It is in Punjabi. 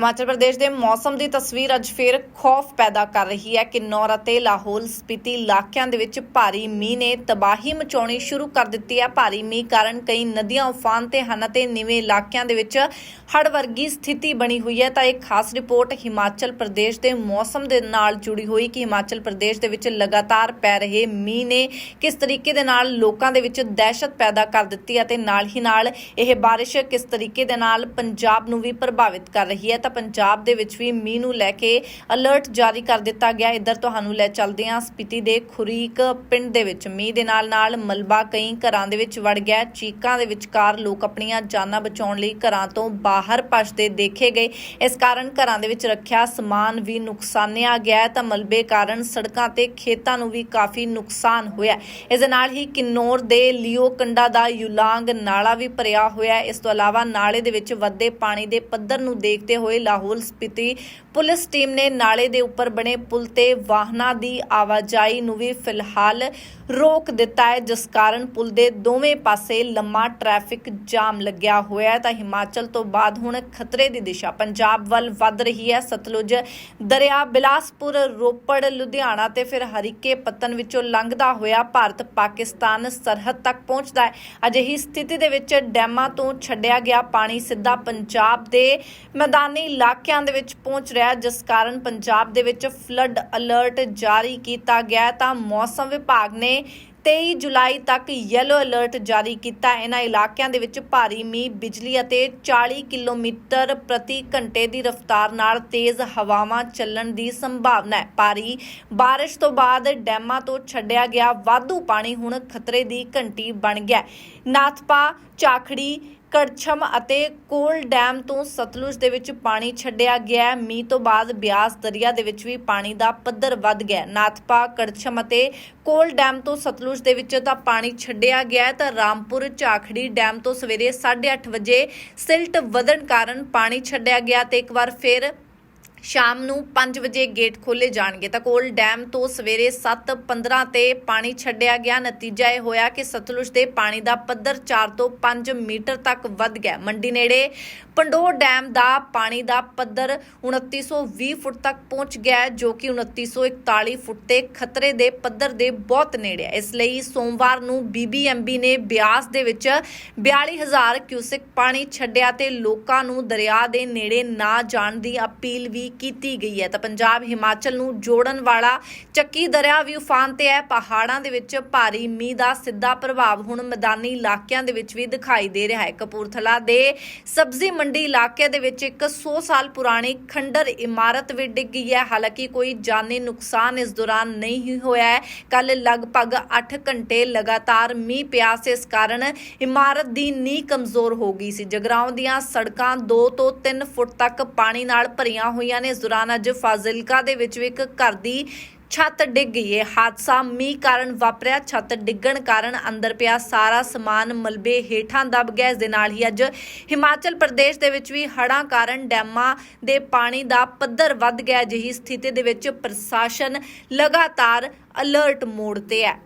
ਹਿਮਾਚਲ ਪ੍ਰਦੇਸ਼ ਦੇ ਮੌਸਮ ਦੀ ਤਸਵੀਰ ਅੱਜ ਫਿਰ ਖੌਫ ਪੈਦਾ ਕਰ ਰਹੀ ਹੈ। ਕਿਨੌਰ ਅਤੇ ਲਾਹੌਲ ਸਪੀਤੀ ਇਲਾਕਿਆਂ ਦੇ ਵਿੱਚ ਭਾਰੀ ਮੀਂਹ ਨੇ ਤਬਾਹੀ ਮਚਾਉਣੀ ਸ਼ੁਰੂ ਕਰ ਦਿੱਤੀ ਹੈ। ਭਾਰੀ ਮੀਂਹ ਕਾਰਨ ਕਈ ਨਦੀਆਂ, ਉਫਾਨ ਤੇ ਹਨ ਅਤੇ ਨਿਵੇਂ ਇਲਾਕਿਆਂ ਦੇ ਵਿੱਚ ਹੜ ਵਰਗੀ ਸਥਿਤੀ ਬਣੀ ਹੋਈ ਹੈ। ਤਾਂ ਇਹ ਖਾਸ ਰਿਪੋਰਟ ਹਿਮਾਚਲ ਪ੍ਰਦੇਸ਼ ਦੇ ਮੌਸਮ ਦੇ ਨਾਲ ਜੁੜੀ ਹੋਈ ਕਿ ਹਿਮਾਚਲ ਪ੍ਰਦੇਸ਼ ਦੇ ਵਿੱਚ ਲਗਾਤਾਰ ਪੈ ਰਹੇ ਮੀਂਹ ਨੇ ਕਿਸ ਤਰੀਕੇ ਦੇ ਨਾਲ ਲੋਕਾਂ ਦੇ ਵਿੱਚ ਦਹਿਸ਼ਤ ਪੈਦਾ ਕਰ ਦਿੱਤੀ ਹੈ ਤੇ ਨਾਲ ਹੀ ਨਾਲ ਇਹ ਬਾਰਿਸ਼ ਕਿਸ ਤਰੀਕੇ ਦੇ ਨਾਲ ਪੰਜਾਬ ਨੂੰ ਵੀ ਪ੍ਰਭਾਵਿਤ ਕਰ ਰਹੀ ਹੈ। ਤਾਂ ਪੰਜਾਬ ਦੇ ਵਿੱਚ ਵੀ ਮੀਂਹ ਨੂੰ ਲੈ ਕੇ ਅਲਰਟ ਜਾਰੀ ਕਰ ਦਿੱਤਾ ਗਿਆ। ਇੱਧਰ ਤੁਹਾਨੂੰ ਲੈ ਚੱਲਦੇ ਹਾਂ ਸਪੀਤੀ ਦੇ ਖੁਰੀਕ ਪਿੰਡ ਦੇ ਵਿੱਚ। ਮੀਂਹ ਦੇ ਨਾਲ ਨਾਲ ਮਲਬਾ ਕਈ ਘਰਾਂ ਦੇ ਵਿੱਚ ਵੜ ਗਿਆ। ਚੀਕਾਂ ਦੇ ਵਿਚਕਾਰ ਲੋਕ ਆਪਣੀਆਂ ਜਾਨਾਂ ਬਚਾਉਣ ਲਈ ਘਰਾਂ ਤੋਂ ਬਾਹਰ ਭੱਜਦੇ ਦੇਖੇ ਗਏ। ਇਸ ਕਾਰਨ ਘਰਾਂ ਦੇ ਵਿੱਚ ਰੱਖਿਆ ਸਮਾਨ ਵੀ ਨੁਕਸਾਨਿਆ ਗਿਆ ਤਾਂ ਮਲਬੇ ਕਾਰਨ ਸੜਕਾਂ ਤੇ ਖੇਤਾਂ ਨੂੰ ਵੀ ਕਾਫੀ ਨੁਕਸਾਨ ਹੋਇਆ ਇਸ ਦੇ ਨਾਲ ਹੀ ਕਿਨੌਰ ਦੇ ਲਿਓ ਕੰਡਾ ਦਾ ਯੂਲਾਂਗ ਨਾਲਾ ਵੀ ਭਰਿਆ ਹੋਇਆ ਇਸ ਤੋਂ ਇਲਾਵਾ ਨਾਲੇ ਦੇ ਵਿੱਚ ਵੱਧਦੇ ਪਾਣੀ ਦੇ ਪੱਧਰ ਨੂੰ ਦੇਖਦੇ ਹੋਏ ਲਾਹੌਲ ਸਪਿਤੀ ਪੁਲਿਸ ਟੀਮ ਨੇ ਨਾਲੇ ਦੇ ਉੱਪਰ ਬਣੇ ਪੁਲ ਤੇ ਵਾਹਨਾਂ ਦੀ ਆਵਾਜਾਈ ਨੂੰ ਵੀ ਫਿਲਹਾਲ ਰੋਕ ਦਿੱਤਾ ਹੈ, ਜਿਸ ਕਾਰਨ ਪੁਲ ਦੇ ਦੋਵੇਂ ਪਾਸੇ ਲੰਮਾ ਟ੍ਰੈਫਿਕ ਜਾਮ ਲੱਗਿਆ ਹੋਇਆ ਹੈ। ਤਾਂ ਹਿਮਾਚਲ ਤੋਂ ਬਾਅਦ ਹੁਣ ਖਤਰੇ ਦੀ ਦਿਸ਼ਾ ਪੰਜਾਬ ਵੱਲ ਵੱਧ ਰਹੀ ਹੈ। ਸਤਲੁਜ ਦਰਿਆ, ਬਿਲਾਸਪੁਰ, ਰੋਪੜ, ਲੁਧਿਆਣਾ ਤੇ ਫਿਰ ਹਰੀਕੇ ਪਤਨ ਵਿੱਚੋਂ ਲੰਘਦਾ ਹੋਇਆ ਭਾਰਤ ਪਾਕਿਸਤਾਨ ਸਰਹੱਦ ਤੱਕ ਪਹੁੰਚਦਾ ਹੈ। ਅਜਿਹੀ ਸਥਿਤੀ ਦੇ ਵਿੱਚ ਡੈਮਾਂ ਤੋਂ ਛੱਡਿਆ ਗਿਆ ਪਾਣੀ ਸਿੱਧਾ ਪੰਜਾਬ ਦੇ ਮੈਦਾਨੀ ਇਲਾਕਿਆਂ ਦੇ ਵਿੱਚ ਪਹੁੰਚ ਰਿਹਾ ਜਿਸ ਕਾਰਨ ਪੰਜਾਬ ਦੇ ਵਿੱਚ ਫਲੱਡ ਅਲਰਟ ਜਾਰੀ ਕੀਤਾ ਗਿਆ ਤਾਂ ਮੌਸਮ ਵਿਭਾਗ ਨੇ 23 ਜੁਲਾਈ ਤੱਕ ਯੈਲੋ ਅਲਰਟ ਜਾਰੀ ਕੀਤਾ ਇਹਨਾਂ ਇਲਾਕਿਆਂ ਦੇ ਵਿੱਚ ਭਾਰੀ ਮੀਂਹ, ਬਿਜਲੀ ਅਤੇ 40 ਕਿਲੋਮੀਟਰ ਪ੍ਰਤੀ ਘੰਟੇ ਦੀ ਰਫ਼ਤਾਰ ਨਾਲ ਤੇਜ਼ ਹਵਾਵਾਂ ਚੱਲਣ ਦੀ ਸੰਭਾਵਨਾ ਹੈ। ਭਾਰੀ ਬਾਰਿਸ਼ ਤੋਂ ਬਾਅਦ ਡੈਮਾਂ ਤੋਂ ਛੱਡਿਆ ਗਿਆ ਵਾਧੂ ਪਾਣੀ ਹੁਣ ਖਤਰੇ ਦੀ ਘੰਟੀ ਬਣ ਗਿਆ ਨਾਥਪਾ, ਚਾਖੜੀ ਕੜਛਮ ਅਤੇ ਕੋਲ ਡੈਮ ਤੋਂ ਸਤਲੁਜ ਦੇ ਵਿੱਚ ਪਾਣੀ ਛੱਡਿਆ ਗਿਆ ਮੀਂਹ ਤੋਂ ਬਾਅਦ ਬਿਆਸ ਦਰਿਆ ਦੇ ਵਿੱਚ ਵੀ ਪਾਣੀ ਦਾ ਪੱਧਰ ਵੱਧ ਗਿਆ ਨਾਥਪਾ, ਕੜਛਮ ਅਤੇ ਕੋਲ ਡੈਮ ਤੋਂ ਸਤਲੁਜ ਦੇ ਵਿੱਚ ਤਾਂ ਪਾਣੀ ਛੱਡਿਆ ਗਿਆ ਤਾਂ ਰਾਮਪੁਰ ਝਾਖੜੀ ਡੈਮ ਤੋਂ ਸਵੇਰੇ 8:30 ਵਜੇ ਸਿਲਟ ਵਧਣ ਕਾਰਨ ਪਾਣੀ ਛੱਡਿਆ ਗਿਆ ਤੇ ਇੱਕ ਵਾਰ ਫਿਰ ਸ਼ਾਮ ਨੂੰ 5 ਵਜੇ ਗੇਟ ਖੋਲੇ ਜਾਣਗੇ। ਤਾਂ ਕੋਲ ਡੈਮ ਤੋਂ ਸਵੇਰੇ 7:15 ਤੇ ਪਾਣੀ ਛੱਡਿਆ ਗਿਆ। ਨਤੀਜਾ ਇਹ ਹੋਇਆ ਕਿ ਸਤਲੁਜ ਦੇ ਪਾਣੀ ਦਾ ਪੱਧਰ 4 ਤੋਂ 5 ਮੀਟਰ ਤੱਕ ਵੱਧ ਗਿਆ। ਮੰਡੀ ਨੇੜੇ ਪੰਡੋਰ ਡੈਮ ਦਾ ਪਾਣੀ ਦਾ ਪੱਧਰ 2920 ਫੁੱਟ ਤੱਕ ਪਹੁੰਚ ਗਿਆ ਜੋ ਕਿ 2941 ਫੁੱਟ ਤੇ ਖਤਰੇ ਦੇ ਪੱਧਰ ਦੇ ਬਹੁਤ ਨੇੜੇ ਹੈ। ਇਸ ਲਈ ਸੋਮਵਾਰ ਨੂੰ ਬੀਬੀਐਮਬੀ ਨੇ ਬਿਆਸ ਦੇ ਵਿੱਚ 42000 ਕਿਊਸਿਕ ਪਾਣੀ ਛੱਡਿਆ ਤੇ ਲੋਕਾਂ ਨੂੰ ਦਰਿਆ ਦੇ ਨੇੜੇ ਨਾ ਜਾਣ ਦੀ ਅਪੀਲ ਵੀ ਕੀਤੀ ਗਈ ਹੈ। ਤਾਂ ਪੰਜਾਬ ਹਿਮਾਚਲ ਨੂੰ ਜੋੜਨ ਵਾਲਾ ਚੱਕੀ ਦਰਿਆ ਵੀ ਉਫਾਨ ਤੇ ਹੈ। ਪਹਾੜਾਂ ਦੇ ਵਿੱਚ ਭਾਰੀ ਮੀਂਹ ਦਾ ਸਿੱਧਾ ਪ੍ਰਭਾਵ ਹੁਣ ਮੈਦਾਨੀ ਇਲਾਕਿਆਂ ਦੇ ਵਿੱਚ ਵੀ ਦਿਖਾਈ ਦੇ ਰਿਹਾ ਹੈ। ਕਪੂਰਥਲਾ ਦੇ ਸਬਜ਼ੀ ਮੰਡੀ ਇਲਾਕੇ ਦੇ ਵਿੱਚ ਇੱਕ 100 ਸਾਲ ਪੁਰਾਣੀ ਖੰਡਰ ਇਮਾਰਤ ਵੀ ਡਿੱਗ ਗਈ ਹੈ। ਹਾਲਾਂਕਿ ਕੋਈ ਜਾਨੀ ਨੁਕਸਾਨ ਇਸ ਦੌਰਾਨ ਨਹੀਂ ਹੋਇਆ ਹੈ। ਕੱਲ ਲਗਭਗ 8 ਘੰਟੇ ਲਗਾਤਾਰ ਮੀਂਹ ਪਿਆ ਸੀ। ਇਸ ਕਾਰਨ ਇਮਾਰਤ ਦੀ ਨੀਂਹ ਕਮਜ਼ੋਰ ਹੋ ਗਈ ਸੀ। ਜਗਰਾਉਂ ਦੀਆਂ ਸੜਕਾਂ 2 ਤੋਂ 3 ਫੁੱਟ ਤੱਕ ਪਾਣੀ ਨਾਲ ਭਰੀਆਂ ਹੋਈਆਂ ਹੋਈਆਂ ਨੇ ਇਸ ਦੌਰਾਨ ਅੱਜ ਫਾਜ਼ਿਲਕਾ ਦੇ ਵਿੱਚ ਵੀ ਇੱਕ ਘਰ ਦੀ ਛੱਤ ਡਿੱਗ ਗਈ ਹੈ। ਹਾਦਸਾ ਮੀਂਹ ਕਾਰਨ ਵਾਪਰਿਆ। ਛੱਤ ਡਿੱਗਣ ਕਾਰਨ ਅੰਦਰ ਪਿਆ ਸਾਰਾ ਸਮਾਨ ਮਲਬੇ ਹੇਠਾਂ ਦਬ ਗਿਆ। ਇਸ ਦੇ ਨਾਲ ਹੀ ਅੱਜ ਹਿਮਾਚਲ ਪ੍ਰਦੇਸ਼ ਦੇ ਵਿੱਚ ਵੀ ਹੜ੍ਹਾਂ ਕਾਰਨ ਡੈਮਾਂ ਦੇ ਪਾਣੀ ਦਾ ਪੱਧਰ ਵੱਧ ਗਿਆ। ਜਿਹੀ ਸਥਿਤੀ ਦੇ ਵਿੱਚ ਪ੍ਰਸ਼ਾਸਨ ਲਗਾਤਾਰ ਅਲਰਟ ਮੋਡ ਤੇ ਹੈ।